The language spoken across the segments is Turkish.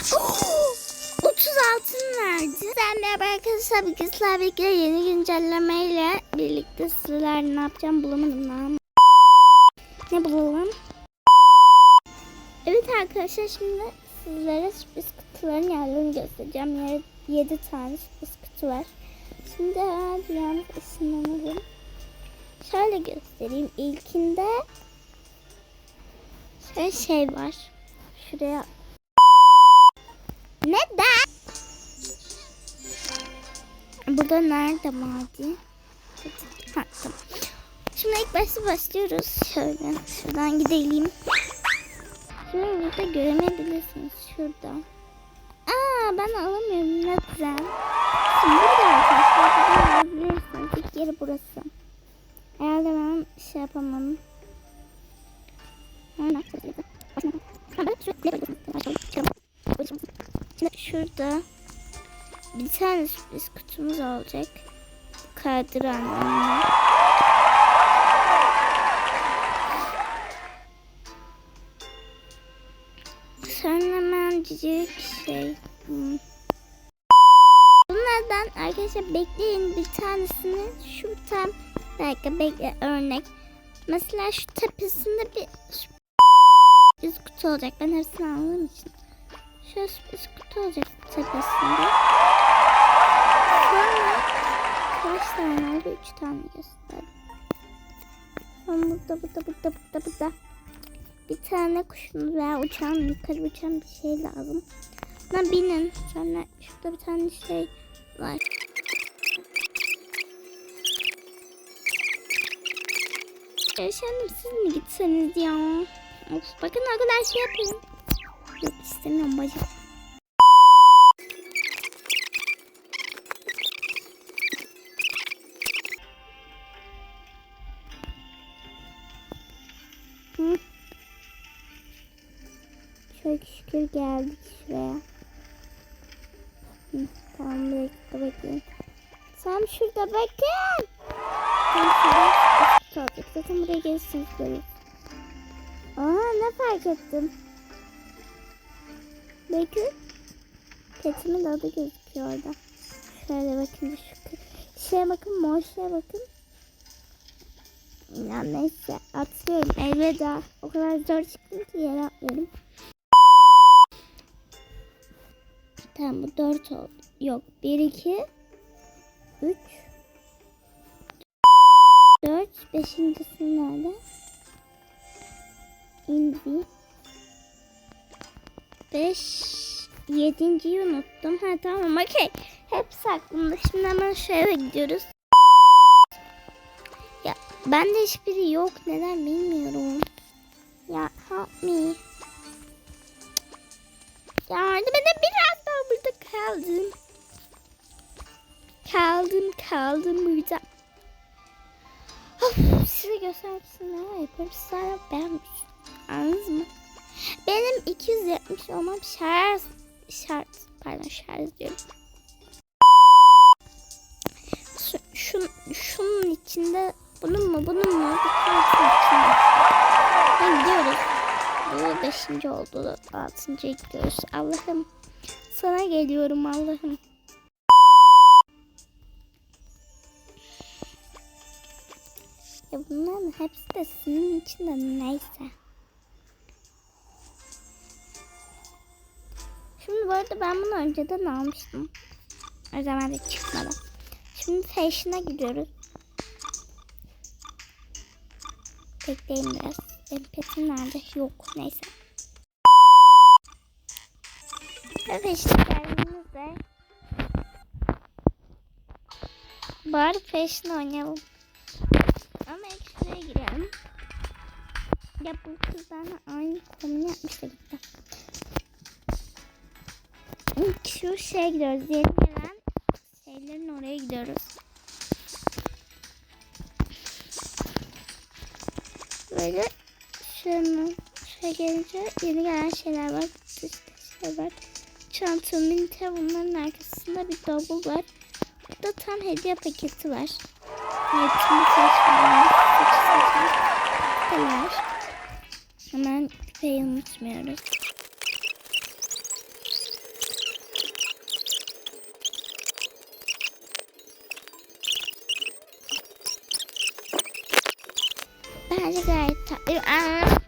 30 altın verdi. Sen merhaba arkadaşlar. Bugün sizlerle birlikte yeni güncellemeyle birlikte sizler ne yapacağım bulamadım lan. Ne bulalım? Evet arkadaşlar şimdi sizlere sürpriz kutuların yerlerini göstereceğim. 7 tane sürpriz kutu var. Şimdi eğer yalnız ısınamadım. Şöyle göstereyim. İlkinde şöyle şey var. Şuraya neden? Burada nerede mavi? Ha, tamam. Şimdi ilk başta başlıyoruz. Şöyle şuradan gidelim. Şimdi burada göremeyebilirsiniz. Şurada. Aa ben alamıyorum. Neden? Şimdi burada arkadaşlar. Alabilirsiniz. İlk yeri burası. Herhalde ben şey yapamam. Hemen Şimdi şurada bir tane sürpriz kutumuz olacak. Kaydıranlarla. Sonra hemen cicik şey. Hmm. Bunlardan arkadaşlar bekleyin bir tanesini şu tam dakika bekle örnek. Mesela şu tepesinde bir sürpriz kutu olacak. Ben hepsini aldığım için. Şöyle kutu olacak tepesinde. Sonra kaç tane oldu? Üç tane gösterdim. Sonra burada burada burada burada burada. Bir tane kuşun veya uçan yukarı uçan bir şey lazım. Buna binin. Sonra şurada bir tane şey var. Yaşanım siz mi gitseniz ya? Of, bakın o kadar şey yapıyorum. Yok istemiyorum bacım. Çok şükür geldik şuraya. Hı, tamam bekle bekleyin. Tam şurada bakın. Tam şurada. Zaten buraya gelirsiniz görürsünüz. Aa ne fark ettim. Bakın. Petimin adı gözüküyor orada. Şöyle bakın şu şeye bakın mor şeye bakın. Ya neyse atlıyorum elveda. O kadar zor çıktım ki yere atlıyorum. Tamam bu dört oldu. Yok bir iki üç dört beşincisi nerede? İndi. Beş yedinciyi unuttum. Ha tamam okey. Hepsi aklımda. Şimdi hemen şöyle gidiyoruz. Ya bende hiçbiri yok. Neden bilmiyorum. Ya help me. Yardım edin biraz daha burada kaldım. Kaldım kaldım burada. Of, size göstermek için ne yaparım? Sonra ben Anladınız mı? Benim 270 olmam şarj şart pardon şarj diyorum. Şu, şun, şunun içinde bunun mu bunun mu? Bunun gidiyoruz. Bu beşinci oldu. Altıncıya gidiyoruz. Allah'ım sana geliyorum Allah'ım. Ya bunların hepsi de senin içinde neyse. Bu arada ben bunu önceden almıştım. O zaman da çıkmadı. Şimdi fashion'a gidiyoruz. Bekleyin biraz. Benim petim nerede? Yok. Neyse. Ve fashion'a geldiğimizde bari fashion oynayalım. Ama ilk şuraya girelim. Ya bu kız aynı kombini yapmış da gitti. İlk şu şeye gidiyoruz. Yeni gelen şeylerin oraya gidiyoruz. Böyle şunu şuraya gelince yeni gelen şeyler var. İşte şey var. Çanta, minte bunların arkasında bir double var. Burada tam hediye paketi var. Seçmiyorum. Seçimler. Hemen küpeyi unutmuyoruz. Bence gayet tatlı. Aa.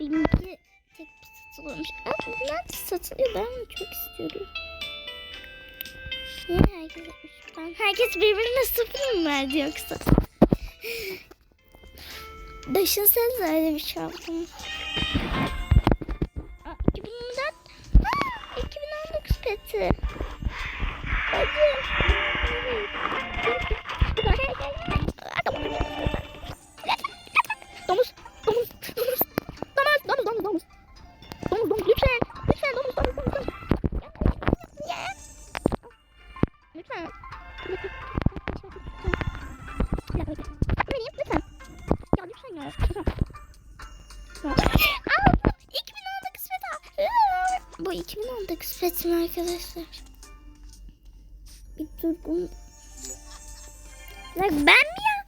Benimki tek bir satılıyormuş. Aa, bu nerede satılıyor? Ben bunu çok istiyorum. Herkes birbirine sıfır mı verdi yoksa? Düşünsenize öyle bir şey yaptım. 2019 peti mi arkadaşlar? Bir dur bunu. Bak ben mi ya?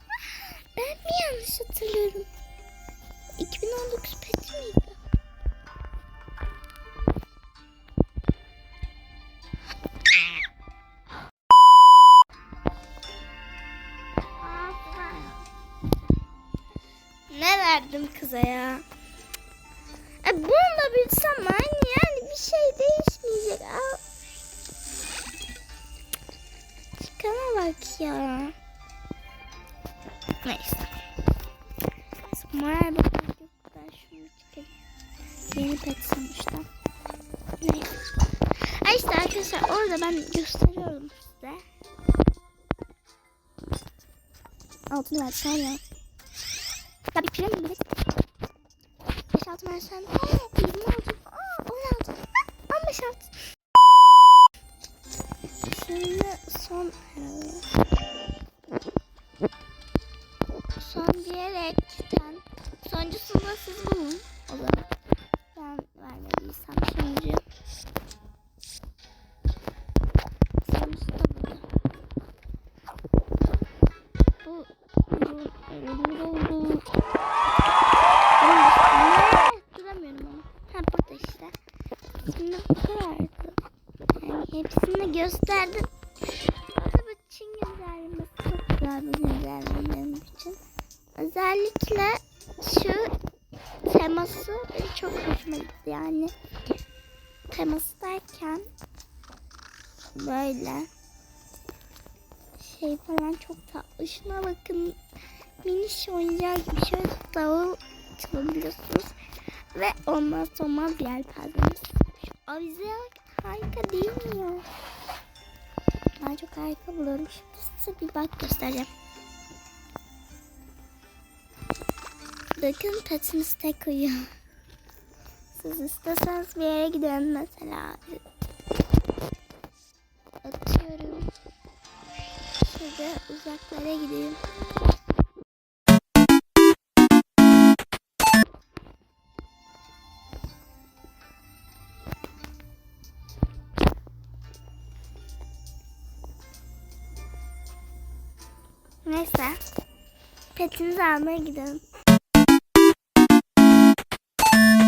Ben mi yanlış hatırlıyorum? 2019 pet miydi? Ne verdim kıza ya? E, bunu da bilsem aynı değişmeyecek. Al. Çıkana bak ya. Neyse. Moral bakmak yok. Ben şunu çıkarayım. Yeni pet sonuçta. Neyse. Ay işte arkadaşlar orada ben gösteriyorum size. Altını versen ya. Ya bir pire mi bilirsin? 5 altı versen. Aa 20 altı. Aa 16. Aa 15 altı. Şimdi son. Son diyerekten sonuncusunu da siz bulun. Hepsini gösterdim. Tabii Çin güzellemesi çok güzel bir güzelleme benim için. Özellikle şu teması çok hoşuma gitti yani. Teması derken böyle şey falan çok tatlı. Şuna bakın miniş oyuncağı gibi şöyle davul çalabiliyorsunuz. Ve ondan sonra yelpazemiz. Şu avize harika değil mi ya? Ben çok harika buluyorum. Şimdi size bir bak göstereceğim. Bakın taçınız tek uyuyor. Siz isteseniz bir yere gidin mesela. Atıyorum. Şurada uzaklara gideyim. Neyse. Petinizi almaya gidelim.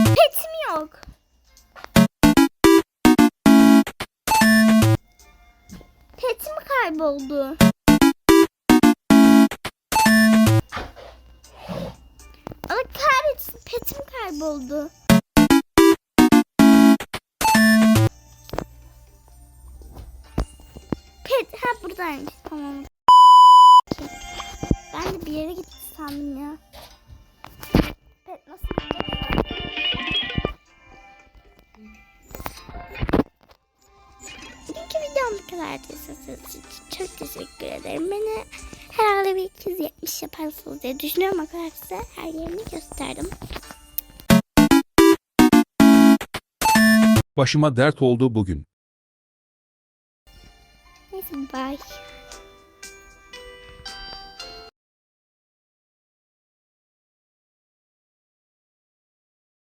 Petim yok. Petim kayboldu. Allah kahretsin petim kayboldu. Pet ha buradaymış tamam. 270 yaparsınız diye düşünüyorum. Size her yerini gösterdim. Başıma dert oldu bugün. Neyse bye.